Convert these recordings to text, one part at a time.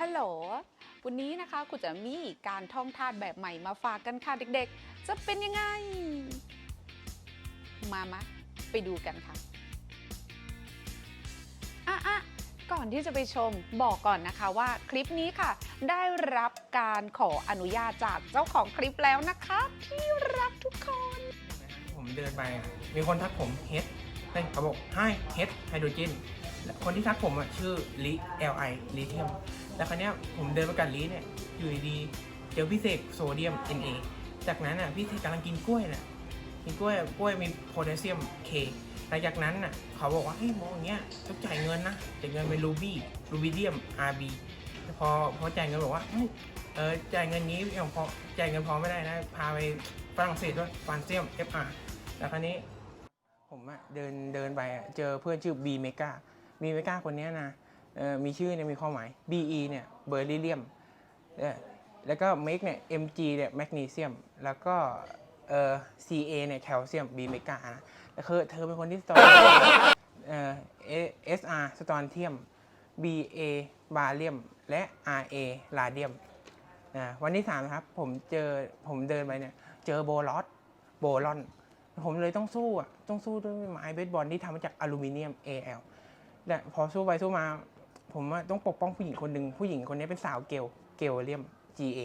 ฮัลโหล วันนี้นะคะคุณจะมีการท่องทาดแบบใหม่มาฝากกันค่ะเด็กๆ จะเป็นยังไง มามะ ไปดูกันค่ะ อะอะก่อนที่จะไปชมบอกก่อนนะคะว่าคลิปนี้ค่ะ ได้รับการขออนุญาตจากเจ้าของคลิปแล้วนะคะ ที่รักทุกคน ผมเดินไป มีคนทักผมเฮด เฮ้ยเขาบอกให้เฮดไฮโดรเจนคนที่ทักผมอะชื่อลิ L I ลิเทียมแล้วคราวเนี้ยผมเดินไปกับลิเนี่ยอยู่ดีๆเจอพี่เสกโซเดียม Na จากนั้นอะพี่เสกกำลังกินกล้วยน่ะกินกล้วยกล้วยมีโพแทสเซียม K หลังจากนั้นน่ะเขาบอกว่าเฮ้ยมองอย่างเงี้ยต้องจ่ายเงินนะจ่ายเงินเป็นรูบี้รูบิเดียม RB พอพอจ่ายเงินบอกว่าเอ้ยเออจ่ายเงินนี้ยังพอจ่ายเงินพอไม่ได้นะพาไปฝรั่งเศสด้วยฟานเซียม FR แล้วคราวนี้ ผมอะเดินเดินไปอะเจอเพื่อนชื่อ B เมกา B เมกาคนเนี้ยนะเอ่อมีชื่อเนี่ยมีความหมาย BE เนี่ยเบอร์ลิเลียมแล้วก็ Make เนี่ย Mg เนี่ยแมกนีเซียมแล้วก็เอ่อ Ca เนี่ยแคลเซียม B เมกานะแล้วคือเธอเป็นคนที่สตอนเอ่อ SR สตอนเทียม BA บาเลียม และ RA ลาเดียมนะวันที่3นะครับผมเจอผมเดินไปเนี่ยเจอโบลอสโบลอน ผมเลยต้องสู้อะต้องสู้ด้วยไม้เบสบอลที่ทำมาจากอลูมิเนียม AL แต่พอสู้ไปสู้มา ผมต้องปกป้องผู้หญิงคนหนึ่งผู้หญิงคนนี้เป็นสาวเกลเกลเลียม GA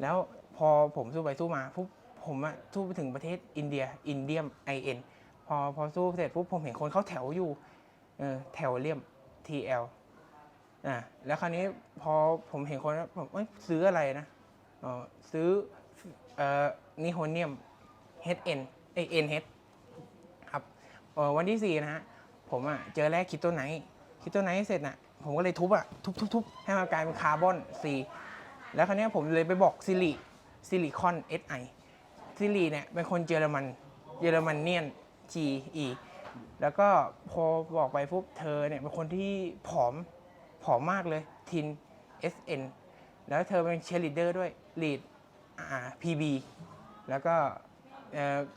แล้วพอผมสู้ไปสู้มาปุ๊บผมอะสู้ไปถึงประเทศอินเดีย อินเดียม IN พอพอสู้เสร็จปุ๊บผมเห็นคนเขาแถวอยู่เออแถวเลียม TL อะแล้วคราวนี้พอผมเห็นคนวผมเอ้ยซื้ออะไรนะอ๋อซื้อเอ่อนิโฮเนียม HN เอ้ย NH ครับวันที่ 4 นะฮะ ผมอะเจอแร่คิโตไนคิโตไนเสร็จน่ะ ผมก็เลยทุบอะ ทุบทุบทุบให้มันกลายเป็นคาร์บอน C แล้วคราวนี้ผมเลยไปบอกซิลิซิลิคอน SI ซิลิเนี่ยเป็นคนเยอรมัน เยอรมันเนียน GE แล้วก็พอบอกไปปุ๊บเธอเนี่ยเป็นคนที่ผอม ผอมมากเลย ทิน SN แล้วเธอเป็นเชียร์ลีดเดอร์ด้วยลีดอ่า PB แล้วก็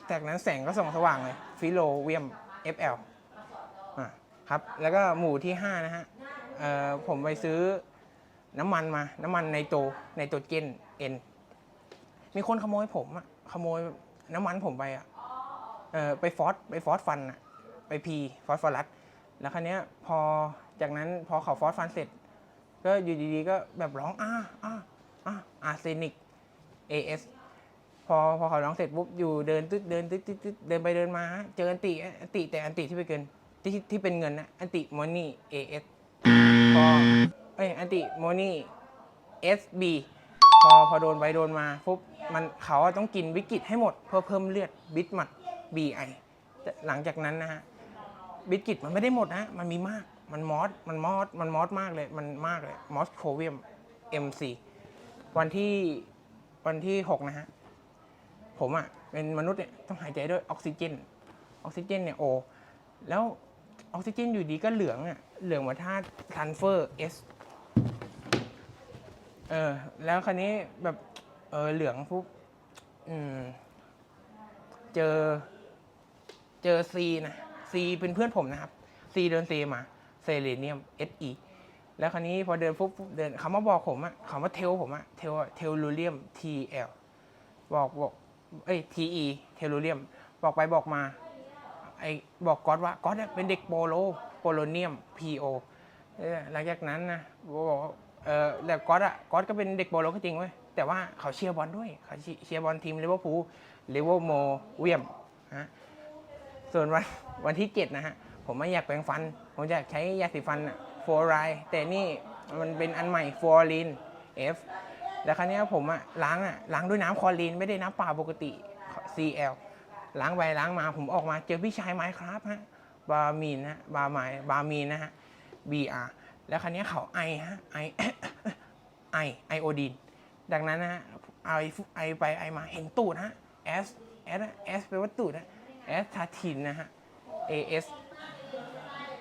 จากนั้นแสงก็ส่องสว่างเลยฟิโลเวียม FL อะครับแล้วก็หมู่ที่ 5 นะฮะผมไปซื้อน้ำมันมา น้ำมันไนโตรไนโตรเจน N มีคนขโมยผมอะขโมยน้ำมันผมไปอะเออไปฟอสไปฟอสฟันอะไปพีฟอสฟอรัสแล้วครั้นี้ยพอจากนั้นพอเขาฟอสฟันเสร็จ ก็อยู่ดีๆ ก็แบบร้องอ้าอ้าอ้าอาร์เซนิก AS พอพอเขาร้องเสร็จปุ๊บอยู่เดินตึ๊ดเดินตึ๊ดตึ๊ดตึ๊ดเดินไปเดินมา เจออันติอันติแต่อันติที่ไปเกินที่ที่เป็นเงินนะอันติมอนี่ AS พอเอ้ยอันติมอนี่ SB พอพอโดนไปโดนมาปุ๊บมันเขาต้องกินวิกฤตให้หมดเพื่อเพิ่มเลือดบิดมัด BI แต่หลังจากนั้นนะฮะบิกิตมันไม่ได้หมดนะ มันมีมาก มันมอส มันมอส มันมอสมากเลย มันมากเลย มอสโคเวียม MC วันที่วันที่ 6 นะฮะ ผมอะ่ะเป็นมนุษย์เนี่ยต้องหายใจด้วยออกซิเจนออกซิเจนเนี่ยโอแล้วออกซิเจนอยู่ดีก็เหลืองอะ่ะเหลืองเหมือนธาตุซัลเฟอร์ S เออแล้วคราวนี้แบบเออเหลืองปุ๊บอืมเจอเจอ C นะ C เป็นเพื่อนผมนะครับ C เดิน C มาเซเลเนียม SE แล้วคราวนี้พอเดินปุ๊บเดินเขามาบอกผมอะเขามาเทลผมอะเทลเทลลูเลียม TL บอกบอก เอ้ย TE เทลลูเลียม บอกไปบอกมา ไอ้บอกก๊อตว่าก๊อตเนี่ยเป็นเด็กโปโลโปโลเนียม PO เอหลังจากนั้นนะบอกเออแต่ก๊อตอะก๊อตก็เป็นเด็กโปโลก็จริงเว้ยแต่ว่าเขาเชียร์บอลด้วยเขาเชียร์บอลทีมลิเวอร์พูลลิเวอร์โมเวียมฮะส่วนวันวันที่ 7 นะฮะ ผมไม่อยากแปรงฟัน ผมจะใช้ยาสีฟันอะฟร์ไรแต่นี่มันเป็นอันใหม่ฟอร์ลิน F แล้วครั้นี้ผมอะล้างอะล้างด้วยน้ำคลอรีนไม่ได้น้ำเปล่าปกติ CL ล้างไปล้างมาผมออกมาเจอพี่ชายไม้ครับฮะบามีนนะบาไม้บามีนนะฮะ BR แล้วครั้นี้เขาไอฮะไอไอไอโอดีนดังนั้นนะฮะไอไอไปไอมาเห็นตูดฮะ S S S แปลว่าตูดนะแอสทาทินนะฮะ AS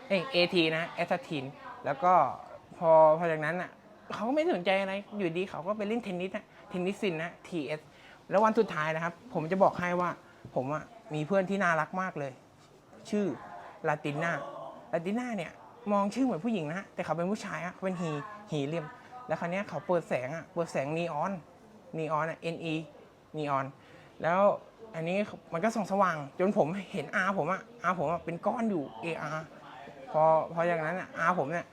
เอ้ AT นะแอสทาทินแล้วก็พอพอจากนั้นอะ เขาก็ไม่สนใจอะไร อยู่ดีเขาก็ไปเล่นเทนนิสนะเทนนิสซินนะ TS แล้ววันสุดท้ายนะครับ ผมจะบอกให้ว่า ผมอะมีเพื่อนที่น่ารักมากเลย ชื่อลาติน่าลาติน่าเนี่ย มองชื่อเหมือนผู้หญิงนะ แต่เขาเป็นผู้ชายอะเขาเป็นฮีฮีเลียม แล้วคราวเนี้ยเขาเปิดแสงอะเปิดแสงนีออนนีออนอะ NE นีออน แล้วอันนี้มันก็ส่องสว่าง จนผมเห็น R ผมอะ R ผมอะเป็นก้อนอยู่ AR พอพออย่างนั้นอะ R ผมเนี่ย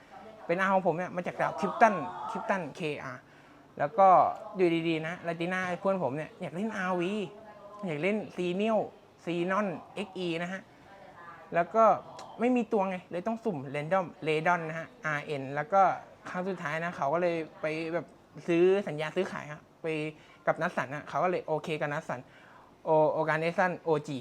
เป็น R ของผมเนี่ยมาจากดาบทิปตันทิปตัน KR แล้วก็อยู่ดีๆนะลาติน่าเพื่อนผมเนี่ยอยากเล่น RV อยากเล่นซีเนียลซีนอน XE นะฮะ แล้วก็ไม่มีตัวไง เลยต้องสุ่มเรนดอมเรดอนนะฮะ RN แล้วก็ครั้งสุดท้ายนะ เขาก็เลยไปแบบซื้อสัญญาซื้อขายฮะไปกับนัสสันนะเขาก็เลยโอเคกับนัสสันโอโอการเนสันโอจี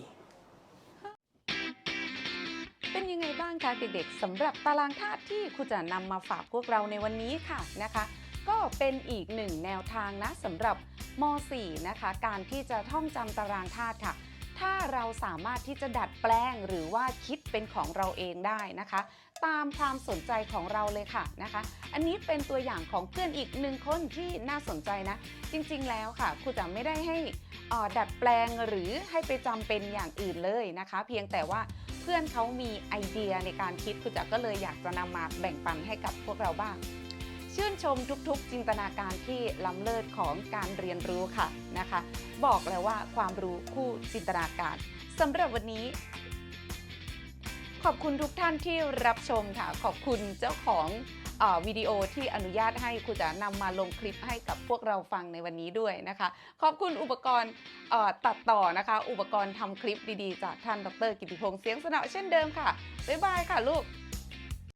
เป็นยังไงบ้างคะเด็กๆสำหรับตารางธาตุที่ครูจะนำมาฝากพวกเราในวันนี้ค่ะนะคะ ก็เป็นอีกหนึ่งแนวทางนะสำหรับม .4 นะคะ การที่จะท่องจำตารางธาตุค่ะ ถ้าเราสามารถที่จะดัดแปลงหรือว่าคิดเป็นของเราเองได้นะคะ ตามความสนใจของเราเลยค่ะนะคะ อันนี้เป็นตัวอย่างของเพื่อนอีกหนึ่งคนที่น่าสนใจนะ จริงๆแล้วค่ะครูจะไม่ได้ให้ดัดแปลงหรือให้ไปจำเป็นอย่างอื่นเลยนะคะ เพียงแต่ว่า เพื่อนเขามีไอเดียในการคิดคุณจัก็เลยอยากจะนำมาแบ่งปันให้กับพวกเราบ้าง ชื่นชมทุกๆ จินตนาการที่ล้ำเลิศของการเรียนรู้ค่ะนะคะ บอกเลยว่าความรู้คู่จินตนาการสำหรับวันนี้ ขอบคุณทุกท่านที่รับชมค่ะ ขอบคุณเจ้าของ วิดีโอที่อนุญาตให้ครูจะนำมาลงคลิปให้กับพวกเราฟังในวันนี้ด้วยนะคะ ขอบคุณอุปกรณ์ตัดต่อนะคะ อุปกรณ์ทำคลิปดีๆ จากท่านดร กิติพงษ์เสียงสนอเช่นเดิมค่ะ บ๊ายบายค่ะลูก